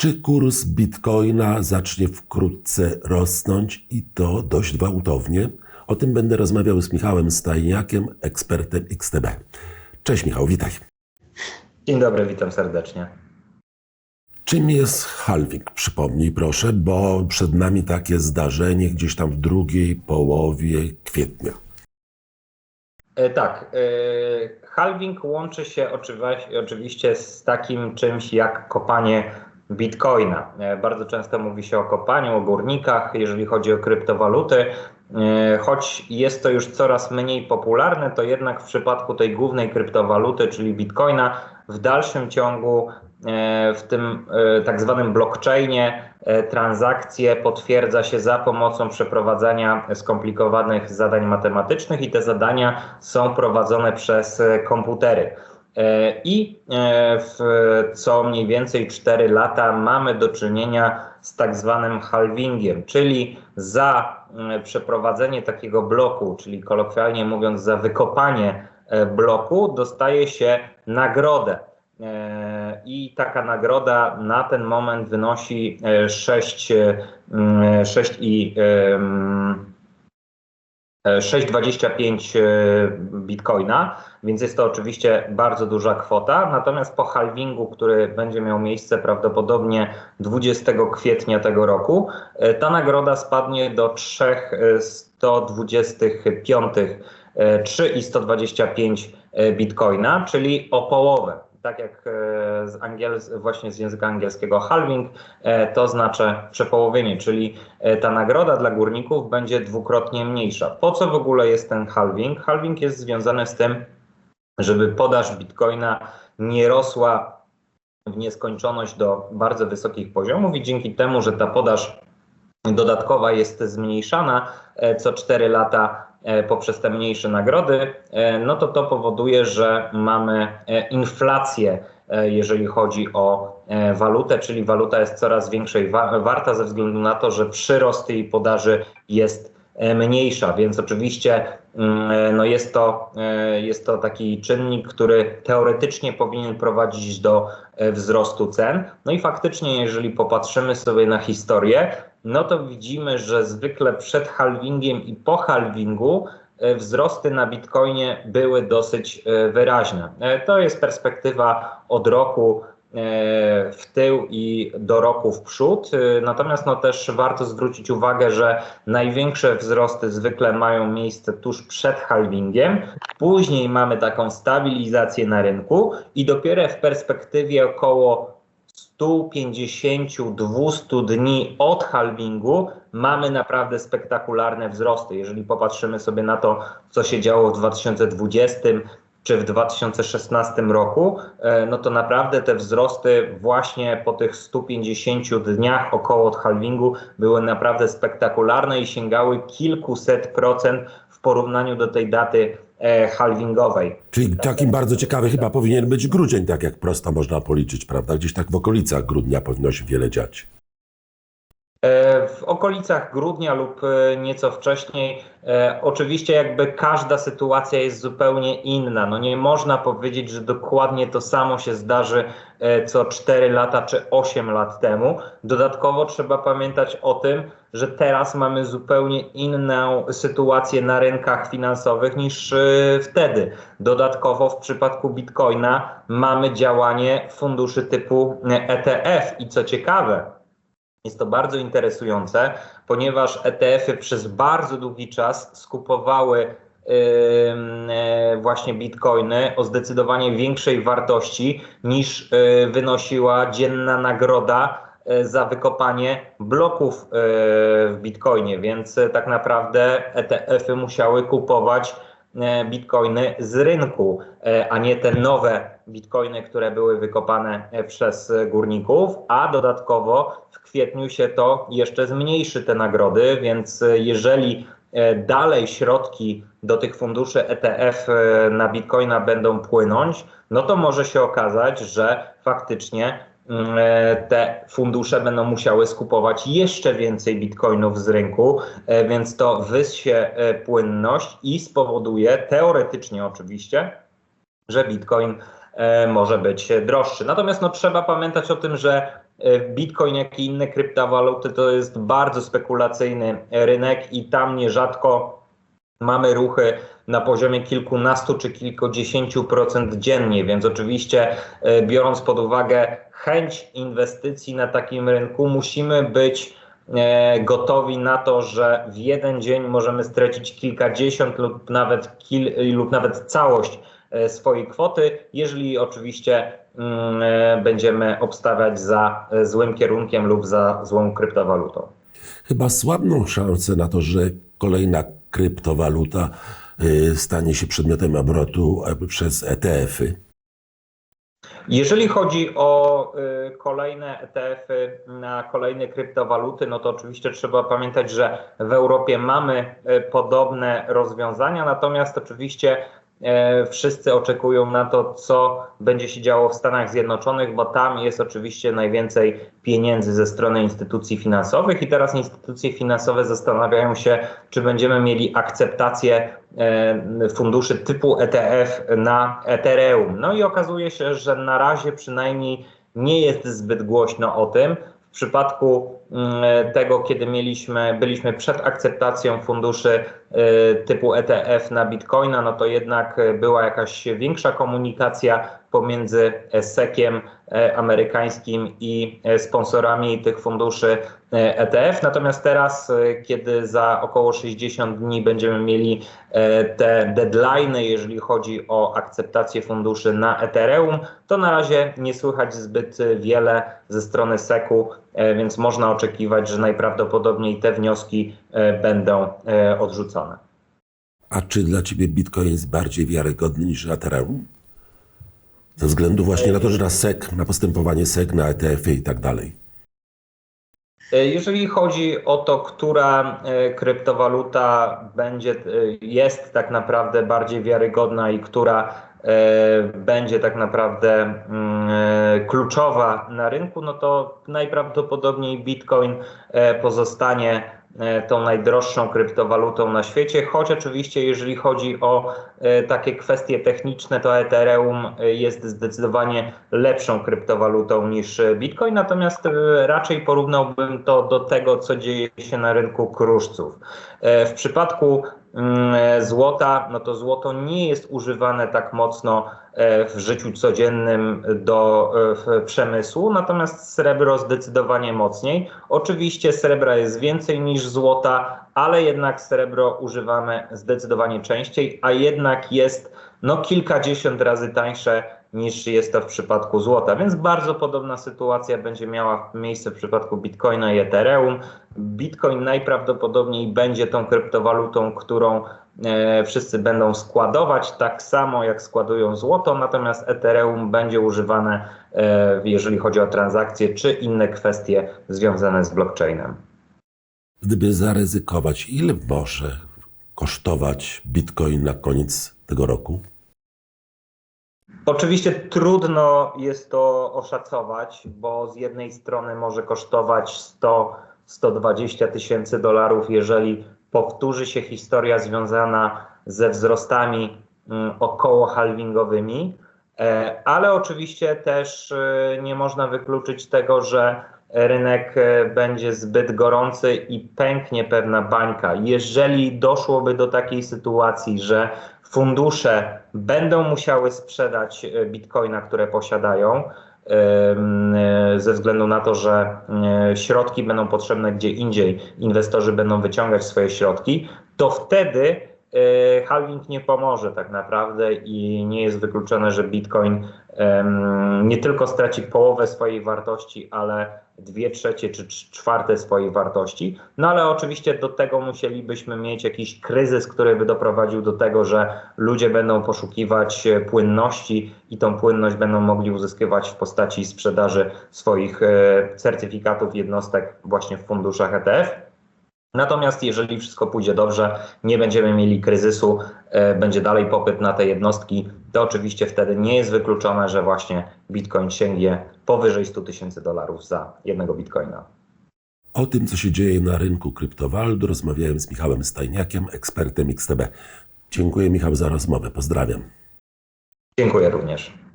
Czy kurs bitcoina zacznie wkrótce rosnąć i to dość gwałtownie? O tym będę rozmawiał z Michałem Stajniakiem, ekspertem XTB. Cześć Michał, witaj. Dzień dobry, witam serdecznie. Czym jest halving? Przypomnij proszę, bo przed nami takie zdarzenie gdzieś tam w drugiej połowie kwietnia. E, tak, e, halving łączy się oczywi- oczywiście z takim czymś jak kopanie bitcoina. E, bardzo często mówi się o kopaniu, o górnikach, jeżeli chodzi o kryptowaluty. E, Choć jest to już coraz mniej popularne, to jednak w przypadku tej głównej kryptowaluty, czyli bitcoina, w dalszym ciągu e, w tym tak zwanym blockchainie transakcje potwierdza się za pomocą przeprowadzania skomplikowanych zadań matematycznych i te zadania są prowadzone przez komputery. E, I e, w co mniej więcej 4 lata mamy do czynienia z tak zwanym halvingiem, czyli za mm, przeprowadzenie takiego bloku, czyli kolokwialnie mówiąc za wykopanie e, bloku, dostaje się nagrodę. E, I taka nagroda na ten moment wynosi e, 6, mm, 6 i e, 6,25 e, bitcoina, więc jest to oczywiście bardzo duża kwota. Natomiast po halvingu, który będzie miał miejsce prawdopodobnie 20 kwietnia tego roku, e, ta nagroda spadnie do 3,125 e, 3,125 e, bitcoina, czyli o połowę. Tak jak e, z właśnie z języka angielskiego halving, e, to znaczy przepołowienie, czyli e, ta nagroda dla górników będzie dwukrotnie mniejsza. Po co w ogóle jest ten halving? Halving jest związany z tym, żeby podaż bitcoina nie rosła w nieskończoność do bardzo wysokich poziomów i dzięki temu, że ta podaż dodatkowa jest zmniejszana co 4 lata poprzez te mniejsze nagrody, e, no to to powoduje, że mamy e, inflację, e, jeżeli chodzi o e, walutę, czyli waluta jest coraz większej. Wa- warta ze względu na to, że przyrost jej podaży jest e, mniejsza, więc oczywiście e, no jest, to, e, jest to taki czynnik, który teoretycznie powinien prowadzić do e, wzrostu cen. No i faktycznie, jeżeli popatrzymy sobie na historię, no to widzimy, że zwykle przed halvingiem i po halvingu e, wzrosty na bitcoinie były dosyć wyraźne. To jest perspektywa od roku w tył i do roku w przód. E, Natomiast no też warto zwrócić uwagę, że największe wzrosty zwykle mają miejsce tuż przed halvingiem. Później mamy taką stabilizację na rynku i dopiero w perspektywie około 150-200 dni od halvingu mamy naprawdę spektakularne wzrosty. Jeżeli popatrzymy sobie na to, co się działo w 2020 czy w 2016 roku, e, no to naprawdę te wzrosty właśnie po tych 150 dniach około od halvingu były naprawdę spektakularne i sięgały kilkuset procent w porównaniu do tej daty e, halvingowej. Czyli takim bardzo ciekawy chyba powinien być grudzień, tak jak prosto można policzyć, prawda? Gdzieś tak w okolicach grudnia powinno się wiele dziać. E, W okolicach grudnia lub e, nieco wcześniej, e, oczywiście jakby każda sytuacja jest zupełnie inna. No nie można powiedzieć, że dokładnie to samo się zdarzy co 4 lata czy 8 lat temu. Dodatkowo trzeba pamiętać o tym, że teraz mamy zupełnie inną sytuację na rynkach finansowych niż wtedy. Dodatkowo w przypadku Bitcoina mamy działanie funduszy typu ETF i co ciekawe, jest to bardzo interesujące, ponieważ ETF-y przez bardzo długi czas skupowały e, właśnie bitcoiny o zdecydowanie większej wartości niż e, wynosiła dzienna nagroda e, za wykopanie bloków e, w bitcoinie, więc tak naprawdę ETF-y musiały kupować bitcoiny z rynku, e, a nie te nowe bitcoiny, które były wykopane e, przez e, górników, a dodatkowo w kwietniu się to jeszcze zmniejszy te nagrody, więc e, jeżeli e, dalej środki do tych funduszy ETF e, na bitcoina będą płynąć, no to może się okazać, że faktycznie e, te fundusze będą musiały skupować jeszcze więcej bitcoinów z rynku, e, więc to wyssie e, płynność i spowoduje, teoretycznie oczywiście, że bitcoin e, może być droższy. Natomiast no, trzeba pamiętać o tym, że e, Bitcoin, jak i inne kryptowaluty to jest bardzo spekulacyjny rynek i tam nierzadko mamy ruchy na poziomie kilkunastu czy kilkudziesięciu procent dziennie, więc oczywiście e, biorąc pod uwagę chęć inwestycji na takim rynku, musimy być e, gotowi na to, że w jeden dzień możemy stracić kilkadziesiąt lub nawet, kil, lub nawet całość e, swojej kwoty, jeżeli oczywiście mm, będziemy obstawiać za złym kierunkiem lub za złą kryptowalutą. Chyba słabną szansę na to, że kolejna kryptowaluta stanie się przedmiotem obrotu przez ETF-y. Jeżeli chodzi o y, kolejne ETF-y na kolejne kryptowaluty, no to oczywiście trzeba pamiętać, że w Europie mamy y, podobne rozwiązania, natomiast oczywiście wszyscy oczekują na to, co będzie się działo w Stanach Zjednoczonych, bo tam jest oczywiście najwięcej pieniędzy ze strony instytucji finansowych i teraz instytucje finansowe zastanawiają się, czy będziemy mieli akceptację e, funduszy typu ETF na Ethereum. No i okazuje się, że na razie przynajmniej nie jest zbyt głośno o tym. W przypadku mm, tego, kiedy mieliśmy, byliśmy przed akceptacją funduszy y, typu ETF na Bitcoina, no to jednak y, była jakaś większa komunikacja pomiędzy SEC-iem e, amerykańskim i e, sponsorami tych funduszy e, ETF. Natomiast teraz, e, kiedy za około 60 dni będziemy mieli e, te deadlines, jeżeli chodzi o akceptację funduszy na Ethereum, to na razie nie słychać zbyt e, wiele ze strony SEC-u, e, więc można oczekiwać, że najprawdopodobniej te wnioski e, będą e, odrzucone. A czy dla ciebie Bitcoin jest bardziej wiarygodny niż Ethereum? Ze względu właśnie na to, że na SEC, na postępowanie SEC, na ETF-y i tak dalej. E, Jeżeli chodzi o to, która e, kryptowaluta będzie, e, jest tak naprawdę bardziej wiarygodna i która będzie tak naprawdę mm, kluczowa na rynku, no to najprawdopodobniej Bitcoin pozostanie tą najdroższą kryptowalutą na świecie, choć oczywiście jeżeli chodzi o e, takie kwestie techniczne, to Ethereum e, jest zdecydowanie lepszą kryptowalutą niż e, Bitcoin, natomiast e, raczej porównałbym to do tego, co dzieje się na rynku kruszców. E, W przypadku e, złota, no to złoto nie jest używane tak mocno e, w życiu codziennym do e, przemysłu, natomiast srebro zdecydowanie mocniej. Oczywiście srebra jest więcej niż złota, ale jednak srebro używamy zdecydowanie częściej, a jednak jest no kilkadziesiąt razy tańsze niż jest to w przypadku złota, więc bardzo podobna sytuacja będzie miała miejsce w przypadku Bitcoina i Ethereum. Bitcoin najprawdopodobniej będzie tą kryptowalutą, którą e, wszyscy będą składować, tak samo jak składują złoto, natomiast Ethereum będzie używane, e, jeżeli chodzi o transakcje czy inne kwestie związane z blockchainem. Gdyby zaryzykować, ile może kosztować Bitcoin na koniec tego roku? Oczywiście trudno jest to oszacować, bo z jednej strony może kosztować 100-120 tysięcy dolarów, jeżeli powtórzy się historia związana ze wzrostami mm, około halvingowymi, e, ale oczywiście też e, nie można wykluczyć tego, że rynek e, będzie zbyt gorący i pęknie pewna bańka. Jeżeli doszłoby do takiej sytuacji, że fundusze będą musiały sprzedać e, bitcoina, które posiadają, e, ze względu na to, że środki będą potrzebne gdzie indziej, inwestorzy będą wyciągać swoje środki, to wtedy halving nie pomoże tak naprawdę i nie jest wykluczone, że bitcoin nie tylko straci połowę swojej wartości, ale dwie trzecie czy czwarte swojej wartości. No ale oczywiście do tego musielibyśmy mieć jakiś kryzys, który by doprowadził do tego, że ludzie będą poszukiwać e, płynności i tą płynność będą mogli uzyskiwać w postaci sprzedaży swoich e, certyfikatów jednostek właśnie w funduszach ETF. Natomiast jeżeli wszystko pójdzie dobrze, nie będziemy mieli kryzysu, e, będzie dalej popyt na te jednostki, to oczywiście wtedy nie jest wykluczone, że właśnie Bitcoin sięgnie powyżej 100 tysięcy dolarów za jednego Bitcoina. O tym, co się dzieje na rynku kryptowalut, rozmawiałem z Michałem Stajniakiem, ekspertem XTB. Dziękuję Michał za rozmowę. Pozdrawiam. Dziękuję również.